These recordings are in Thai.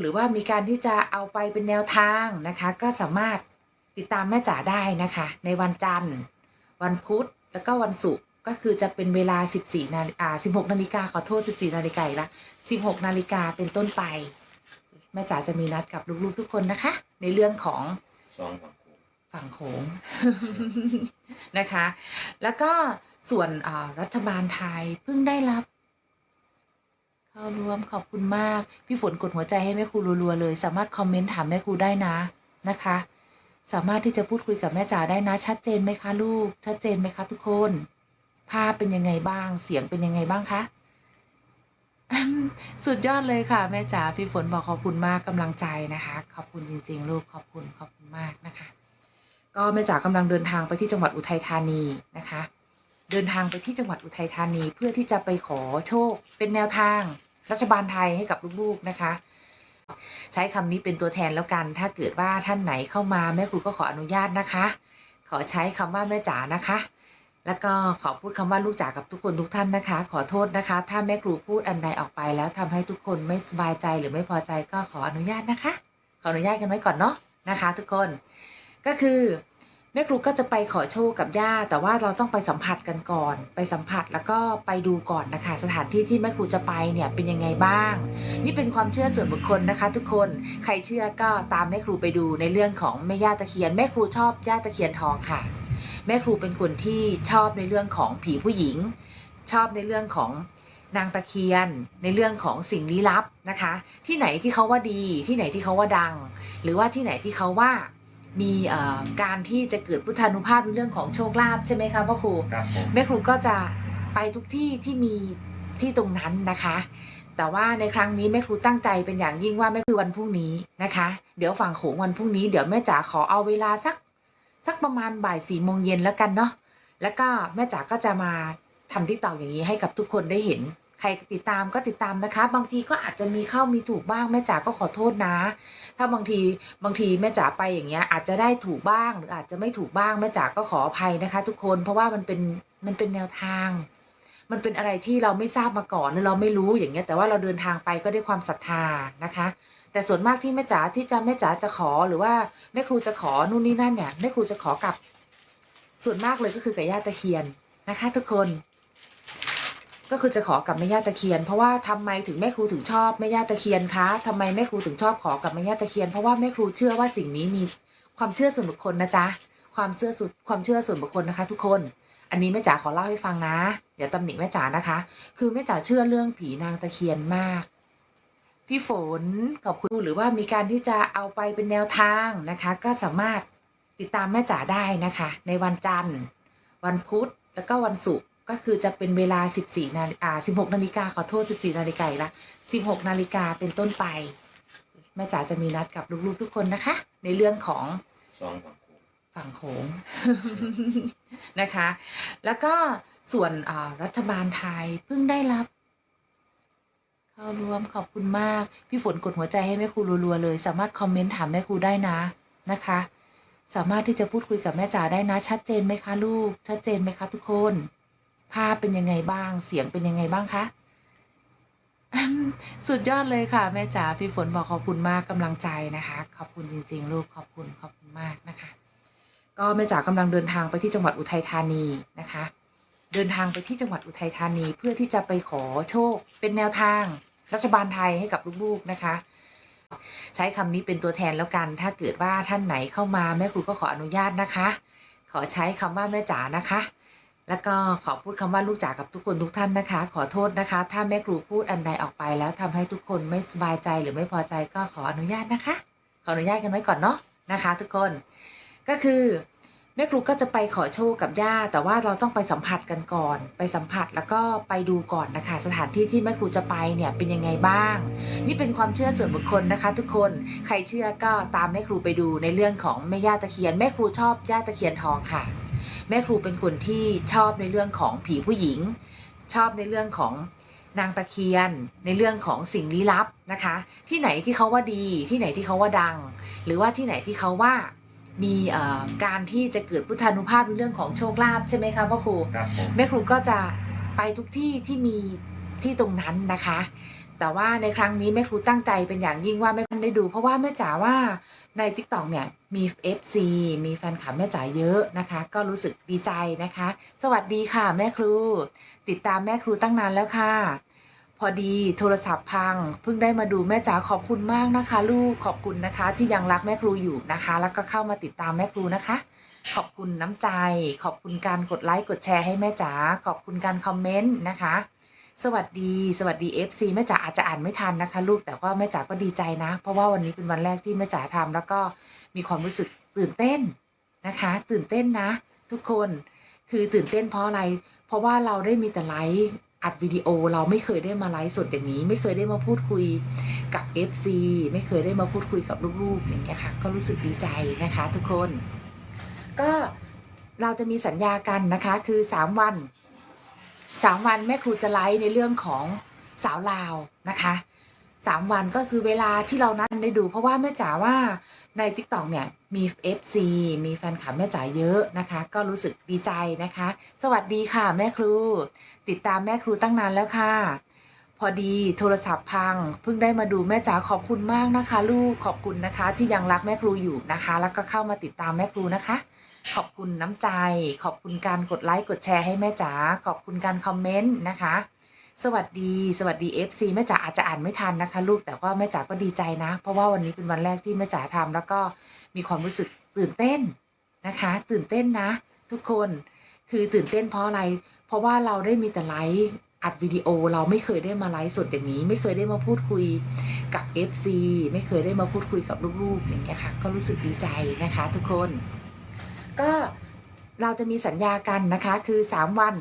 หรือว่ามีการที่จะเอาไปเป็นแนวทางนะคะ ก็สามารถติดตามแม่จ๋าได้นะคะ ในวันจันทร์ วันพุธแล้วก็วันศุกร์ก็คือจะเป็นเวลา 14นาฬิอ่า16นาฬิกาขอโทษ 14นาฬิกาอีกละ16นาฬิกาเป็นต้นไป แม่จ๋าจะมีนัดกับลูกๆทุกคนนะคะ ในเรื่องของสองฝั่งโขงฝั่งโขงนะคะ แล้วก็ส่วนอ่ารัฐบาลไทยเพิ่งได้รับ เข้ารวมขอบคุณมาก พี่ฝนกดหัวใจให้แม่ครูรัวๆเลย สามารถคอมเมนต์ถามแม่ครูได้นะนะคะ สามารถที่จะพูดคุยกับแม่จ๋าได้นะ ชัดเจนไหมคะลูก ชัดเจนไหมคะทุกคน ภาพเป็นยังไงบ้าง เสียงเป็นยังไงบ้างคะสุดยอดเลยค่ะ แม่จ๋าพี่ฝนบอกขอบคุณมากกำลังใจนะคะ ขอบคุณจริง ๆ ลูกขอบคุณขอบคุณมากนะคะ ก็แม่จ๋ากำลังเดินทางไปที่จังหวัดอุทัยธานีนะคะ เดินทางไปที่จังหวัดอุทัยธานีเพื่อที่จะไปขอโชคเป็นแนวทาง รัฐบาลไทยให้กับลูกๆนะคะ ใช้คำนี้เป็นตัวแทนแล้วกัน ถ้าเกิดว่าท่านไหนเข้ามาแม่ครูก็ขออนุญาตนะคะ ขอใช้คำว่าแม่จ๋านะคะ แล้วก็ขอพูดคำว่าลูกจ๋ากับทุกคนทุกท่านนะคะ ขอโทษนะคะ ถ้าแม่ครูพูดอันใดออกไปแล้วทำให้ทุกคนไม่สบายใจหรือไม่พอใจก็ขออนุญาตนะคะ ขออนุญาตกันไว้ก่อนเนาะนะคะ ทุกคน ก็คือ แม่ครูก็จะไปขอโชคกับย่า แต่ว่าเราต้องไปสัมผัสกันก่อน ไปสัมผัสแล้วก็ไปดูก่อนนะคะ สถานที่ที่แม่ครูจะไปเนี่ยเป็นยังไงบ้าง นี่เป็นความเชื่อส่วนบุคคลนะคะ ทุกคนใครเชื่อก็ตามแม่ครูไปดูในเรื่องของแม่ย่าตะเคียนแม่ครูชอบย่าตะเคียนทองค่ะ แม่ครูเป็นคนที่ชอบในเรื่องของผีผู้หญิง ชอบในเรื่องของนางตะเคียนในเรื่องของสิ่งลี้ลับนะคะ ที่ไหนที่เขาว่าดี ที่ไหนที่เขาว่าดัง หรือว่าที่ไหนที่เขาว่า มีเอ่อการที่จะเกิดพุทธานุภาพในเรื่องของโชคลาภใช่ไหมคะพ่อครูครับผมแม่ครูก็จะไปทุกที่ที่มีที่ตรงนั้นนะคะ แต่ว่าในครั้งนี้แม่ครูตั้งใจเป็นอย่างยิ่งว่าแม่คือวันพรุ่งนี้นะคะ เดี๋ยวฝั่งโขงวันพรุ่งนี้เดี๋ยวแม่จ๋าขอเอาเวลาสักสักประมาณบ่ายสี่โมงเย็นแล้วกันเนาะแล้วก็แม่จ๋าก็จะมาทำทิกตอกอย่างนี้ให้กับทุกคนได้เห็น ใครติดตามก็ติดตามนะคะ บางทีก็อาจจะมีเข้ามีถูกบ้างแม่จ๋าก็ขอโทษนะ ถ้าบางทีบางทีแม่จ๋าไปอย่างเงี้ย อาจจะได้ถูกบ้างหรืออาจจะไม่ถูกบ้างแม่จ๋าก็ขออภัยนะคะ ทุกคนเพราะว่ามันเป็นมันเป็นแนวทาง มันเป็นอะไรที่เราไม่ทราบมาก่อนเราไม่รู้อย่างเงี้ย แต่ว่าเราเดินทางไปก็ด้วยความศรัทธานะคะ แต่ส่วนมากที่แม่จ๋าที่จะแม่จ๋าจะขอหรือว่าแม่ครูจะขอนู่นนี่นั่นเนี่ยแม่ครูจะขอกับ ส่วนมากเลยก็คือกับย่าตะเคียนนะคะ ทุกคน ก็คือจะขอกับแม่ย่าตะเคียน เพราะว่าทำไมถึงแม่ครูถึงชอบแม่ย่าตะเคียนคะทำไมแม่ครูถึงชอบขอกับแม่ย่าตะเคียน เพราะว่าแม่ครูเชื่อว่าสิ่งนี้มีความเชื่อส่วนบุคคลนะจ๊ะความเชื่อสุดความเชื่อส่วนบุคคลนะคะ ทุกคน อันนี้แม่จ๋าขอเล่าให้ฟังนะเดี๋ยวตำหนิแม่จ๋านะคะ คือแม่จ๋าเชื่อเรื่องผีนางตะเคียนมากพี่ฝนขอบคุณหรือว่ามีการที่จะเอาไปเป็นแนวทางนะคะ ก็สามารถติดตามแม่จ๋าได้นะคะ ในวันจันทร์ วันพุธแล้วก็วันศุกร์ ก็คือจะเป็นเวลา 14นาฬิอ่า16นาฬิกาขอโทษ 14นาฬิกาอีกละ16นาฬิกาเป็นต้นไป แม่จ๋าจะมีนัดกับลูกๆทุกคนนะคะ ในเรื่องของสองฝั่งโขงฝั่งโขงนะคะ แล้วก็ส่วนอ่ารัฐบาลไทยเพิ่งได้รับเข้ารวมขอบคุณมาก พี่ฝนกดหัวใจให้แม่ครูรัวๆเลย สามารถคอมเมนต์ถามแม่ครูได้นะนะคะ สามารถที่จะพูดคุยกับแม่จ๋าได้นะ ชัดเจนไหมคะลูก ชัดเจนไหมคะทุกคน ภาพเป็นยังไงบ้าง เสียงเป็นยังไงบ้างคะสุดยอดเลยค่ะ แม่จ๋าพี่ฝนบอกขอบคุณมากกำลังใจนะคะ ขอบคุณจริง ๆ ลูกขอบคุณขอบคุณมากนะคะ ก็แม่จ๋ากำลังเดินทางไปที่จังหวัดอุทัยธานีนะคะ เดินทางไปที่จังหวัดอุทัยธานีเพื่อที่จะไปขอโชค เป็นแนวทาง รัฐบาลไทยให้กับลูกๆนะคะ ใช้คำนี้เป็นตัวแทนแล้วกัน ถ้าเกิดว่าท่านไหนเข้ามาแม่ครูก็ขออนุญาตนะคะ ขอใช้คำว่าแม่จ๋านะคะ แล้วก็ขอพูดคำว่าลูกจ๋ากับทุกคนทุกท่านนะคะ ขอโทษนะคะ ถ้าแม่ครูพูดอันใดออกไป แล้วทำให้ทุกคนไม่สบายใจหรือไม่พอใจก็ขออนุญาตนะคะ ขออนุญาตกันไว้ก่อนเนาะนะคะ ทุกคนก็คือแม่ครูก็จะไปขอโชคกับย่า แต่ว่าเราต้องไปสัมผัสกันก่อน ไปสัมผัสแล้วก็ไปดูก่อนนะคะ สถานที่ที่แม่ครูจะไปเนี่ยเป็นยังไงบ้าง นี่เป็นความเชื่อส่วนบุคคลนะคะ ทุกคนใครเชื่อก็ตามแม่ครูไปดูในเรื่องของแม่ย่าตะเคียน แม่ครูชอบย่าตะเคียนทองค่ะ แม่ครูเป็นคนที่ชอบในเรื่องของผีผู้หญิง ชอบในเรื่องของนางตะเคียน ในเรื่องของสิ่งลี้ลับนะคะ ที่ไหนที่เขาว่าดี ที่ไหนที่เขาว่าดัง หรือว่าที่ไหนที่เขาว่ามีเอ่อการที่จะเกิดพุทธานุภาพในเรื่องของโชคลาภใช่ไหมคะพ่อครูครับผมแม่ครูก็จะไปทุกที่ที่มีที่ตรงนั้นนะคะ แต่ว่าในครั้งนี้แม่ครูตั้งใจเป็นอย่างยิ่งว่าแม่ครูได้ดู เพราะว่าแม่จ๋าว่าใน t ิ k t o k เนี่ยมี FC มีแฟนคลับแม่จ๋าเยอะนะคะ ก็รู้สึกดีใจนะคะ สวัสดีค่ะแม่ครู ติดตามแม่ครูตั้งนานแล้วค่ะ พอดีโทรศัพท์พัง เพิ่งได้มาดูแม่จ๋าขอบคุณมากนะคะ ลูกขอบคุณนะคะ ที่ยังรักแม่ครูอยู่นะคะ แล้วก็เข้ามาติดตามแม่ครูนะคะ ขอบคุณน้ำใจ ขอบคุณการกดไลค์กดแชร์ให้แม่จ๋าขอบคุณการคอมเมนต์นะคะ สวัสดีสวัสดี FC แม่จ๋าอาจจะอ่านไม่ทันนะคะ ลูกแต่ว่าแม่จ๋าก็ดีใจนะ เพราะว่าวันนี้เป็นวันแรกที่แม่จ๋าทำแล้วก็มีความรู้สึกตื่นเต้นนะคะ ตื่นเต้นนะ ทุกคนคือตื่นเต้นเพราะอะไร เพราะว่าเราได้มีแต่ไลฟ์อัดวิดีโอเราไม่เคยได้มาไลฟ์สดอย่างนี้ ไม่เคยได้มาพูดคุยกับ FC ไม่เคยได้มาพูดคุยกับลูกๆอย่างเงี้ยค่ะ ก็รู้สึกดีใจนะคะ ทุกคน ก็เราจะมีสัญญากันนะคะคือ 3 วัน 3วันแม่ครูจะไลฟ์ในเรื่องของสาวลาวนะคะ3วันก็คือเวลาที่เรานัดได้ดู เพราะว่าแม่จ๋าว่าใน t ิ k t o k เนี่ยมี FC มีแฟนคลับแม่จ๋าเยอะนะคะ ก็รู้สึกดีใจนะคะ สวัสดีค่ะแม่ครู ติดตามแม่ครูตั้งนานแล้วค่ะ พอดีโทรศัพท์พัง เพิ่งได้มาดูแม่จ๋าขอบคุณมากนะคะ ลูกขอบคุณนะคะ ที่ยังรักแม่ครูอยู่นะคะ แล้วก็เข้ามาติดตามแม่ครูนะคะ ขอบคุณน้ำใจ ขอบคุณการกดไลค์กดแชร์ให้แม่จ๋าขอบคุณการคอมเมนต์นะคะ สวัสดีสวัสดี FC แม่จ๋าอาจจะอ่านไม่ทันนะคะ ลูกแต่ว่าแม่จ๋าก็ดีใจนะ เพราะว่าวันนี้เป็นวันแรกที่แม่จ๋าทำแล้วก็มีความรู้สึกตื่นเต้นนะคะ ตื่นเต้นนะ ทุกคนคือตื่นเต้นเพราะอะไร เพราะว่าเราได้มีแต่ไลฟ์อัดวิดีโอเราไม่เคยได้มาไลฟ์สดอย่างนี้ ไม่เคยได้มาพูดคุยกับ FC ไม่เคยได้มาพูดคุยกับลูกๆอย่างเงี้ยค่ะ ก็รู้สึกดีใจนะคะ ทุกคน ก็เราจะมีสัญญากันนะคะคือ 3 วัน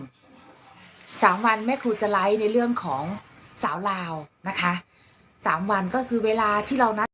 3 วันแม่ครูจะไลฟ์ในเรื่องของสาวลาวนะคะ 3 วันก็คือเวลาที่เรานัด